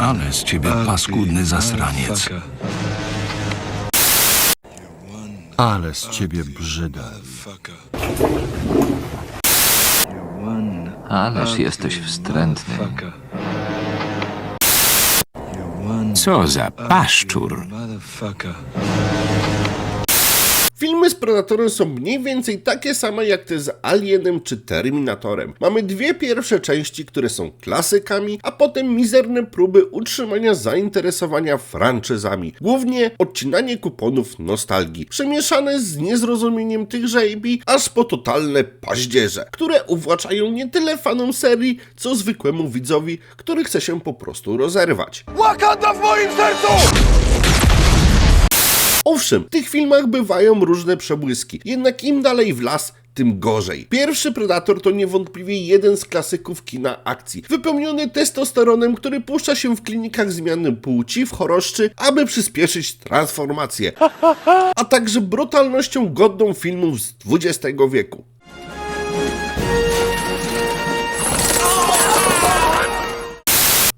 Ale z ciebie paskudny zasraniec. Ale z ciebie brzyda. Ależ jesteś wstrętny. Co za paszczur. Filmy z Predatorem są mniej więcej takie same jak te z Alienem czy Terminatorem. Mamy dwie pierwsze części, które są klasykami, a potem mizerne próby utrzymania zainteresowania franczyzami. Głównie odcinanie kuponów nostalgii, przemieszane z niezrozumieniem tychże IP, aż po totalne paździerze, które uwłaczają nie tyle fanom serii, co zwykłemu widzowi, który chce się po prostu rozerwać. Owszem, w tych filmach bywają różne przebłyski, jednak im dalej w las, tym gorzej. Pierwszy Predator to niewątpliwie jeden z klasyków kina akcji, wypełniony testosteronem, który puszcza się w klinikach zmiany płci w choroszczy, aby przyspieszyć transformację, a także brutalnością godną filmów z XX wieku.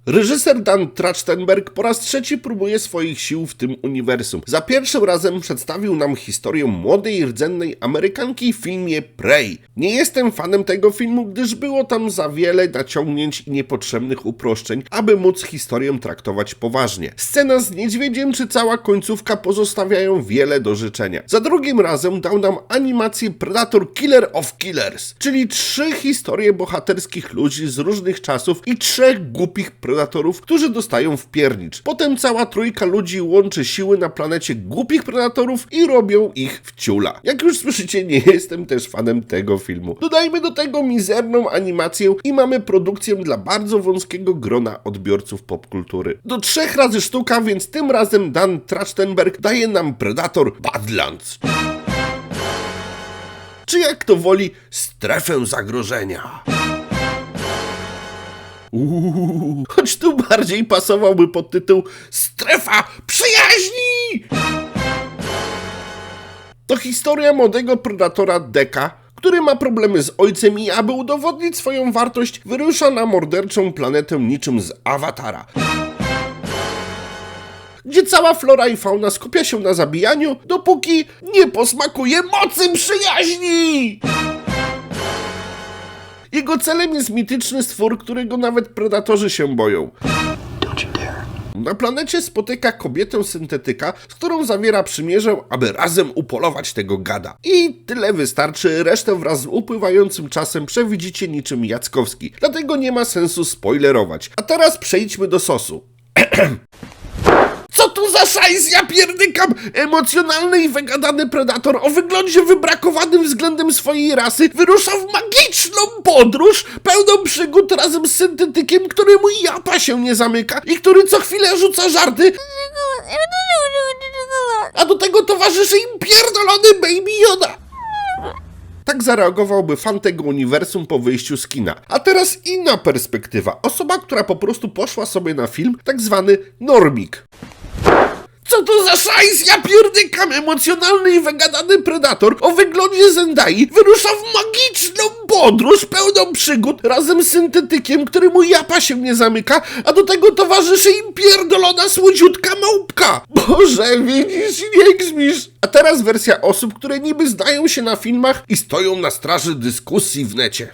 Reżyser Dan Trachtenberg po raz trzeci próbuje swoich sił w tym uniwersum. Za pierwszym razem przedstawił nam historię młodej, rdzennej Amerykanki w filmie Prey. Nie jestem fanem tego filmu, gdyż było tam za wiele naciągnięć i niepotrzebnych uproszczeń, aby móc historię traktować poważnie. Scena z niedźwiedziem czy cała końcówka pozostawiają wiele do życzenia. Za drugim razem dał nam animację Predator Killer of Killers, czyli trzy historie bohaterskich ludzi z różnych czasów i trzech głupich predatorów, którzy dostają w piernicz. Potem cała trójka ludzi łączy siły na planecie głupich predatorów i robią ich w ciula. Jak już słyszycie, nie jestem też fanem tego filmu. Dodajmy do tego mizerną animację i mamy produkcję dla bardzo wąskiego grona odbiorców popkultury. Do trzech razy sztuka, więc tym razem Dan Trachtenberg daje nam Predator Badlands. Czy jak to woli, strefę zagrożenia. Uuu, choć tu bardziej pasowałby pod tytuł Strefa Przyjaźni! To historia młodego predatora Deka, który ma problemy z ojcem i aby udowodnić swoją wartość, wyrusza na morderczą planetę niczym z awatara. Gdzie cała flora i fauna skupia się na zabijaniu, dopóki nie posmakuje mocy przyjaźni! Jego celem jest mityczny stwór, którego nawet predatorzy się boją. Na planecie spotyka kobietę syntetyka, z którą zawiera przymierze, aby razem upolować tego gada. I tyle wystarczy, resztę wraz z upływającym czasem przewidzicie niczym Jackowski. Dlatego nie ma sensu spoilerować. A teraz przejdźmy do sosu. Tu za szajs, ja pierdykam! Emocjonalny i wygadany predator o wyglądzie wybrakowanym względem swojej rasy wyrusza w magiczną podróż pełną przygód razem z syntetykiem, któremu japa się nie zamyka i który co chwilę rzuca żarty, a do tego towarzyszy im pierdolony Baby Yoda. Tak zareagowałby fan tego uniwersum po wyjściu z kina. A teraz inna perspektywa. Osoba, która po prostu poszła sobie na film, tak zwany normik. Co to za szajs? Ja pierdykam! Emocjonalny i wygadany predator o wyglądzie Zendai wyrusza w magiczną podróż pełną przygód razem z syntetykiem, któremu japa się nie zamyka, a do tego towarzyszy im pierdolona słodziutka małpka. Boże, widzisz nie grzmisz. A teraz wersja osób, które niby zdają się na filmach i stoją na straży dyskusji w necie.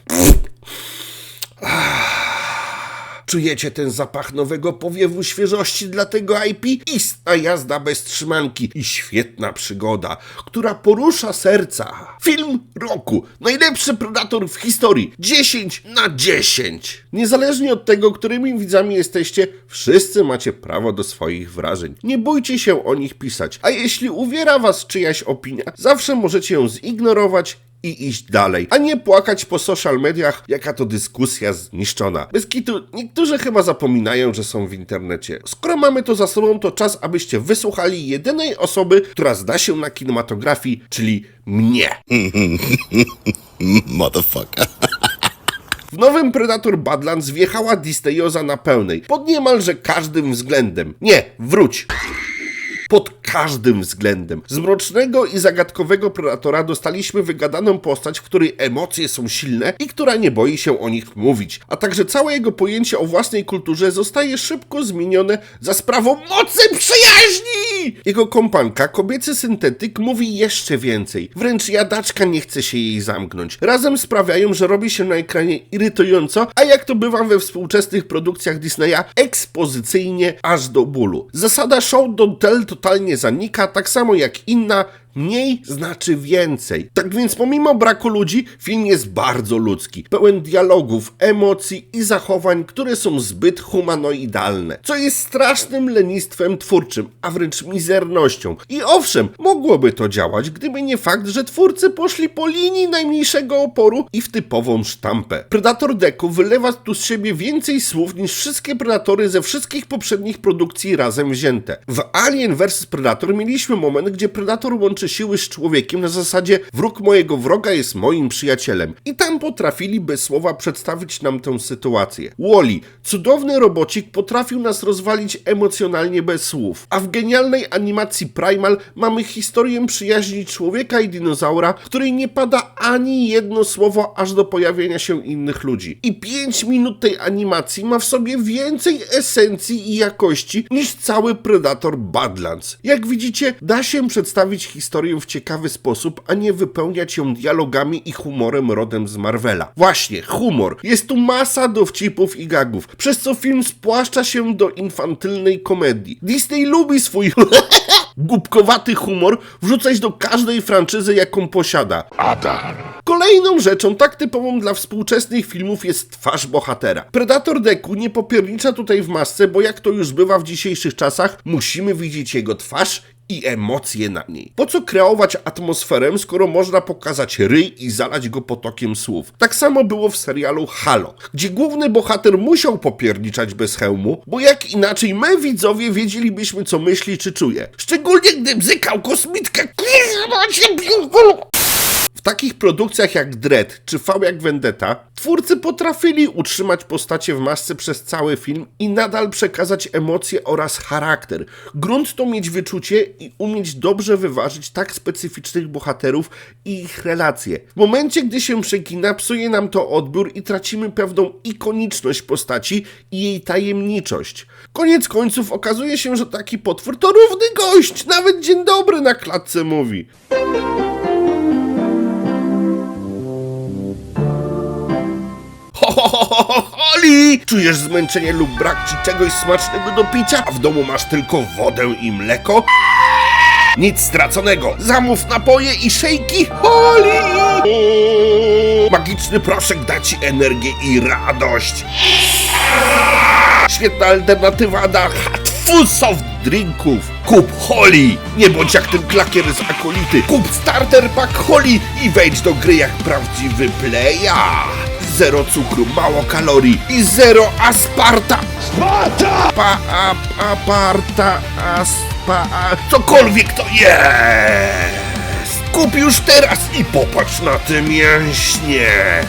Czujecie ten zapach nowego powiewu świeżości dla tego IP? Istna jazda bez trzymanki i świetna przygoda, która porusza serca. Film roku. Najlepszy Predator w historii. 10 na 10. Niezależnie od tego, którymi widzami jesteście, wszyscy macie prawo do swoich wrażeń. Nie bójcie się o nich pisać. A jeśli uwiera was czyjaś opinia, zawsze możecie ją zignorować i iść dalej, a nie płakać po social mediach, jaka to dyskusja zniszczona. Bez kitu, niektórzy chyba zapominają, że są w internecie. Skoro mamy to za sobą, to czas, abyście wysłuchali jedynej osoby, która zda się na kinematografii, czyli mnie. Motherfucker. W nowym Predator Badlands wjechała Distejoza na pełnej, pod niemalże każdym względem. Nie, wróć! Pod każdym względem. Z mrocznego i zagadkowego Predatora dostaliśmy wygadaną postać, w której emocje są silne i która nie boi się o nich mówić, a także całe jego pojęcie o własnej kulturze zostaje szybko zmienione za sprawą mocy przyjaźni! Jego kompanka, kobiecy syntetyk, mówi jeszcze więcej. Wręcz jadaczka nie chce się jej zamknąć. Razem sprawiają, że robi się na ekranie irytująco, a jak to bywa we współczesnych produkcjach Disneya, ekspozycyjnie aż do bólu. Zasada show don't tell totalnie zanika, tak samo jak inna Mniej znaczy więcej. Tak więc pomimo braku ludzi, film jest bardzo ludzki, pełen dialogów, emocji i zachowań, które są zbyt humanoidalne, co jest strasznym lenistwem twórczym, a wręcz mizernością. I owszem, mogłoby to działać, gdyby nie fakt, że twórcy poszli po linii najmniejszego oporu i w typową sztampę. Predator Deku wylewa tu z siebie więcej słów niż wszystkie Predatory ze wszystkich poprzednich produkcji razem wzięte. W Alien vs Predator mieliśmy moment, gdzie Predator łączy siły z człowiekiem na zasadzie wróg mojego wroga jest moim przyjacielem. I tam potrafili bez słowa przedstawić nam tę sytuację. Wally, cudowny robocik, potrafił nas rozwalić emocjonalnie bez słów. A w genialnej animacji Primal mamy historię przyjaźni człowieka i dinozaura, której nie pada ani jedno słowo aż do pojawienia się innych ludzi. I 5 minut tej animacji ma w sobie więcej esencji i jakości niż cały Predator Badlands. Jak widzicie, da się przedstawić historię w ciekawy sposób, a nie wypełniać ją dialogami i humorem rodem z Marvela. Właśnie, humor. Jest tu masa dowcipów i gagów, przez co film spłaszcza się do infantylnej komedii. Disney lubi swój głupkowaty humor wrzucać do każdej franczyzy, jaką posiada. Kolejną rzeczą tak typową dla współczesnych filmów jest twarz bohatera. Predator Deku nie popiernicza tutaj w masce, bo jak to już bywa w dzisiejszych czasach, musimy widzieć jego twarz i emocje na niej. Po co kreować atmosferę, skoro można pokazać ryj i zalać go potokiem słów? Tak samo było w serialu Halo, gdzie główny bohater musiał popierniczać bez hełmu, bo jak inaczej my widzowie wiedzielibyśmy co myśli czy czuje. Szczególnie gdy bzykał kosmitka. Kurwa, cię takich produkcjach jak Dread czy V jak Vendetta, twórcy potrafili utrzymać postacie w masce przez cały film i nadal przekazać emocje oraz charakter. Grunt to mieć wyczucie i umieć dobrze wyważyć tak specyficznych bohaterów i ich relacje. W momencie, gdy się przegina, psuje nam to odbiór i tracimy pewną ikoniczność postaci i jej tajemniczość. Koniec końców okazuje się, że taki potwór to równy gość, nawet dzień dobry na klatce mówi. Ho, ho, ho, ho, ho, Oli! Czujesz zmęczenie lub brak ci czegoś smacznego do picia, a w domu masz tylko wodę i mleko? Nic straconego! Zamów napoje i szejki Holi! Magiczny proszek da ci energię i radość. Świetna alternatywa na hatfu soft drinków. Kup Holi! Nie bądź jak ten klakier z akolity. Kup starter pack Holi i wejdź do gry jak prawdziwy playa. Zero cukru, mało kalorii i zero asparta. Sparta! Pa, a, aparta, aspa, a, cokolwiek to jest. Kup już teraz i popatrz na te mięśnie.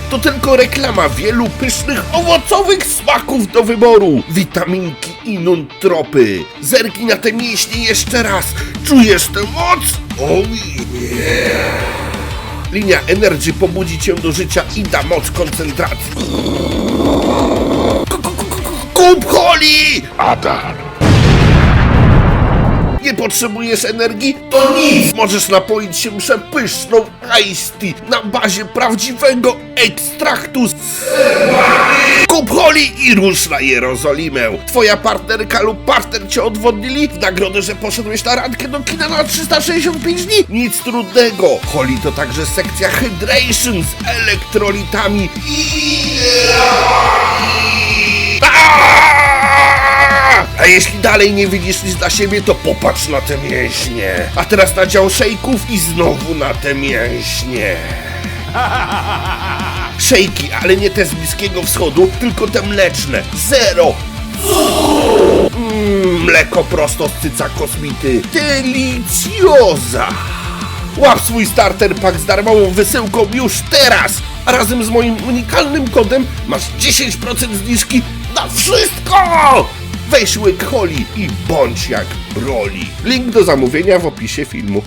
To tylko reklama wielu pysznych owocowych smaków do wyboru. Witaminki i nuntropy. Zerknij na te mięśnie jeszcze raz. Czujesz tę moc? O nie. Linia Energy pobudzi cię do życia i da moc koncentracji. Ku- ku- ku- ku- Kup Holi! Adar! Nie potrzebujesz energii? To nic! Możesz napoić się przepyszną iced tea na bazie prawdziwego ekstraktu z... Kup Holi i rusz na Jerozolimę. Twoja partnerka lub partner cię odwodnili w nagrodę, że poszedłeś na randkę do kina na 365 dni? Nic trudnego. Holi to także sekcja hydration z elektrolitami i! A jeśli dalej nie widzisz nic dla siebie, to popatrz na te mięśnie. A teraz na dział szejków i znowu na te mięśnie. Szejki, ale nie te z Bliskiego Wschodu, tylko te mleczne. Zero. Mm, mleko prosto z cyca kosmity. Delicioza. Łap swój starter pack z darmową wysyłką już teraz! A razem z moim unikalnym kodem masz 10% zniżki na wszystko! Weź łyk holi i bądź jak Broli. Link do zamówienia w opisie filmu.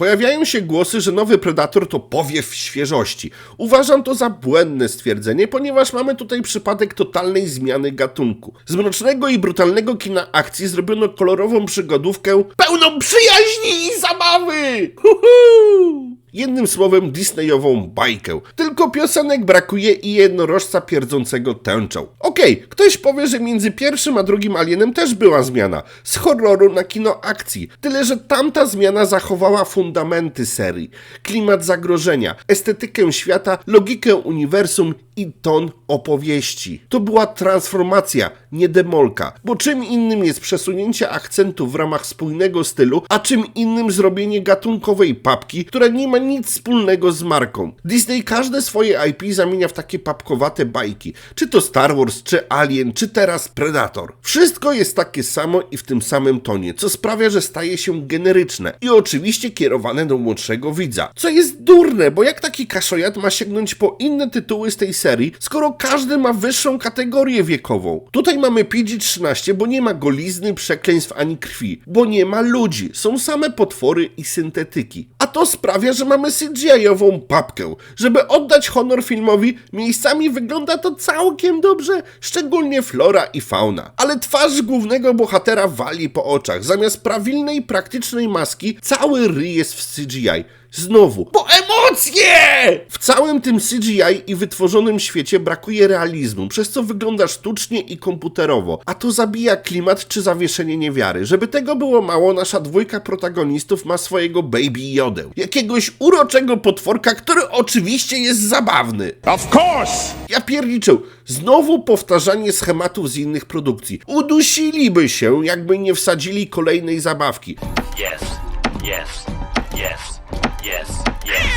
Pojawiają się głosy, że nowy Predator to powiew świeżości. Uważam to za błędne stwierdzenie, ponieważ mamy tutaj przypadek totalnej zmiany gatunku. Z mrocznego i brutalnego kina akcji zrobiono kolorową przygodówkę pełną przyjaźni i zabawy! Huhu! Jednym słowem Disneyową bajkę. Tylko piosenek brakuje i jednorożca pierdzącego tęczą. Okej, ktoś powie, że między pierwszym a drugim Alienem też była zmiana. Z horroru na kino akcji. Tyle, że tamta zmiana zachowała fundamenty serii. Klimat zagrożenia, estetykę świata, logikę uniwersum i ton opowieści. To była transformacja, nie demolka. Bo czym innym jest przesunięcie akcentu w ramach spójnego stylu, a czym innym zrobienie gatunkowej papki, która nie ma nic wspólnego z marką. Disney każde swoje IP zamienia w takie papkowate bajki. Czy to Star Wars, czy Alien, czy teraz Predator. Wszystko jest takie samo i w tym samym tonie, co sprawia, że staje się generyczne i oczywiście kierowane do młodszego widza. Co jest durne, bo jak taki kaszojat ma sięgnąć po inne tytuły z tej serii, skoro każdy ma wyższą kategorię wiekową. Tutaj mamy PG-13, bo nie ma golizny, przekleństw ani krwi, bo nie ma ludzi, są same potwory i syntetyki. A to sprawia, że mamy CGI-ową papkę. Żeby oddać honor filmowi, miejscami wygląda to całkiem dobrze, szczególnie flora i fauna. Ale twarz głównego bohatera wali po oczach. Zamiast prawilnej, praktycznej maski, cały ryj jest w CGI. Znowu, bo emocje! W całym tym CGI i wytworzonym świecie brakuje realizmu, przez co wygląda sztucznie i komputerowo, a to zabija klimat czy zawieszenie niewiary. Żeby tego było mało, nasza dwójka protagonistów ma swojego Baby Jodę. Jakiegoś uroczego potworka, który oczywiście jest zabawny. Of course! Ja pierniczę, znowu powtarzanie schematów z innych produkcji. Udusiliby się, jakby nie wsadzili kolejnej zabawki. Yes, yes, yes, yes, yes,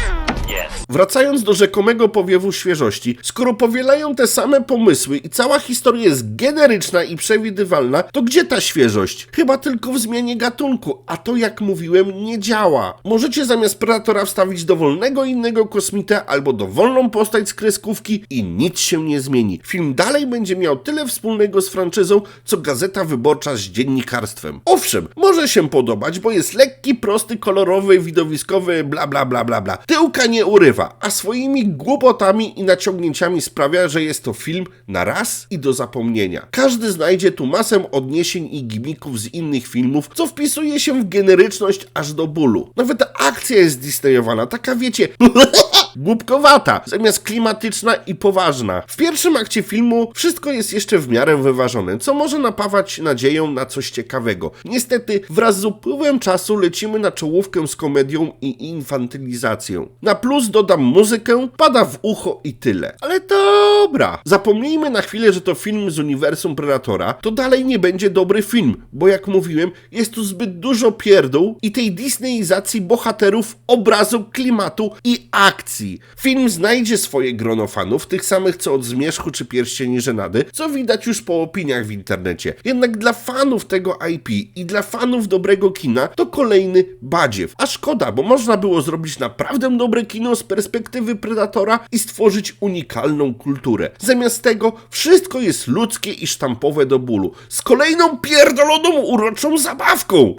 yes. Wracając do rzekomego powiewu świeżości, skoro powielają te same pomysły i cała historia jest generyczna i przewidywalna, to gdzie ta świeżość? Chyba tylko w zmianie gatunku, a to jak mówiłem nie działa. Możecie zamiast Predatora wstawić dowolnego innego kosmitę albo dowolną postać z kreskówki i nic się nie zmieni. Film dalej będzie miał tyle wspólnego z franczyzą, co Gazeta Wyborcza z dziennikarstwem. Owszem, może się podobać, bo jest lekki, prosty, kolorowy, widowiskowy, bla bla bla bla bla. Tyłka nie urywa, a swoimi głupotami i naciągnięciami sprawia, że jest to film na raz i do zapomnienia. Każdy znajdzie tu masę odniesień i gimików z innych filmów, co wpisuje się w generyczność aż do bólu. Nawet akcja jest disneyowana, taka wiecie... głupkowata, zamiast klimatyczna i poważna. W pierwszym akcie filmu wszystko jest jeszcze w miarę wyważone, co może napawać nadzieją na coś ciekawego. Niestety, wraz z upływem czasu lecimy na czołówkę z komedią i infantylizacją. Na plus dodam muzykę, pada w ucho i tyle. Ale dobra. Zapomnijmy na chwilę, że to film z uniwersum Predatora, to dalej nie będzie dobry film, bo jak mówiłem, jest tu zbyt dużo pierdół i tej disneyizacji bohaterów, obrazu, klimatu i akcji. Film znajdzie swoje grono fanów, tych samych co od Zmierzchu czy Pierścieni Żenady, co widać już po opiniach w internecie. Jednak dla fanów tego IP i dla fanów dobrego kina to kolejny badziew. A szkoda, bo można było zrobić naprawdę dobre kino z perspektywy Predatora i stworzyć unikalną kulturę. Zamiast tego wszystko jest ludzkie i sztampowe do bólu. Z kolejną pierdoloną uroczą zabawką!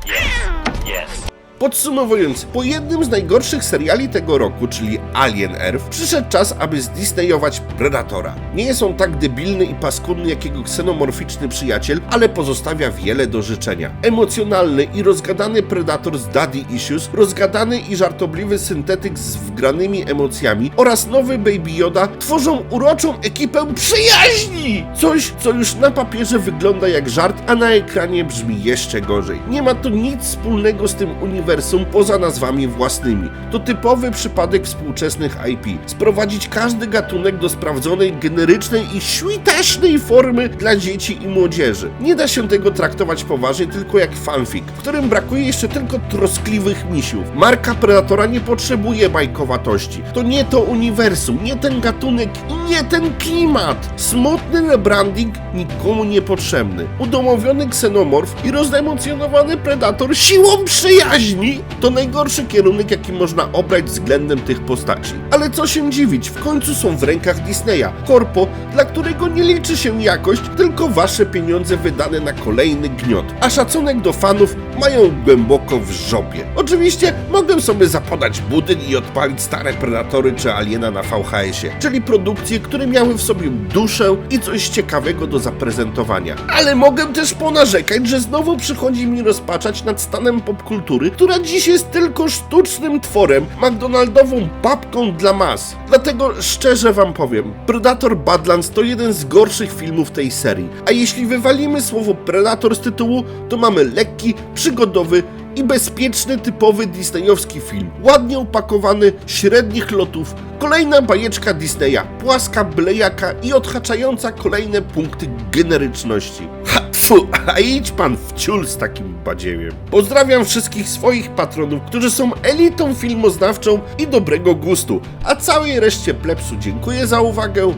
Yes. Podsumowując, po jednym z najgorszych seriali tego roku, czyli Alien Earth, przyszedł czas, aby zdisneyować Predatora. Nie jest on tak debilny i paskudny jak jego ksenomorficzny przyjaciel, ale pozostawia wiele do życzenia. Emocjonalny i rozgadany Predator z Daddy Issues, rozgadany i żartobliwy syntetyk z wgranymi emocjami oraz nowy Baby Yoda tworzą uroczą ekipę przyjaźni! Coś, co już na papierze wygląda jak żart, a na ekranie brzmi jeszcze gorzej. Nie ma to nic wspólnego z tym uniwersum poza nazwami własnymi. To typowy przypadek współczesnych IP. Sprowadzić każdy gatunek do sprawdzonej, generycznej i świtasznej formy dla dzieci i młodzieży. Nie da się tego traktować poważnie, tylko jak fanfic, w którym brakuje jeszcze tylko troskliwych misiów. Marka Predatora nie potrzebuje bajkowatości. To nie to uniwersum, nie ten gatunek i nie ten klimat. Smutny rebranding nikomu niepotrzebny. Udomowiony ksenomorf i rozemocjonowany Predator siłą przyjaźni To najgorszy kierunek, jaki można obrać względem tych postaci. Ale co się dziwić, w końcu są w rękach Disneya, korpo, dla którego nie liczy się jakość, tylko wasze pieniądze wydane na kolejny gniot. A szacunek do fanów mają głęboko w żopie. Oczywiście mogę sobie zapodać budyń i odpalić stare Predatory czy Aliena na VHS-ie, czyli produkcje, które miały w sobie duszę i coś ciekawego do zaprezentowania. Ale mogę też ponarzekać, że znowu przychodzi mi rozpaczać nad stanem popkultury, która dziś jest tylko sztucznym tworem, McDonaldową papką dla mas. Dlatego szczerze wam powiem, Predator Badlands to jeden z gorszych filmów tej serii, a jeśli wywalimy słowo Predator z tytułu, to mamy lekki, przygodowy i bezpieczny, typowy disneyowski film. Ładnie upakowany, średnich lotów, kolejna bajeczka Disneya, płaska blejaka i odhaczająca kolejne punkty generyczności. Ha, tfu, a idź pan w ciul z takim badziewiem. Pozdrawiam wszystkich swoich patronów, którzy są elitą filmoznawczą i dobrego gustu, a całej reszcie plebsu dziękuję za uwagę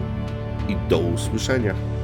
i do usłyszenia.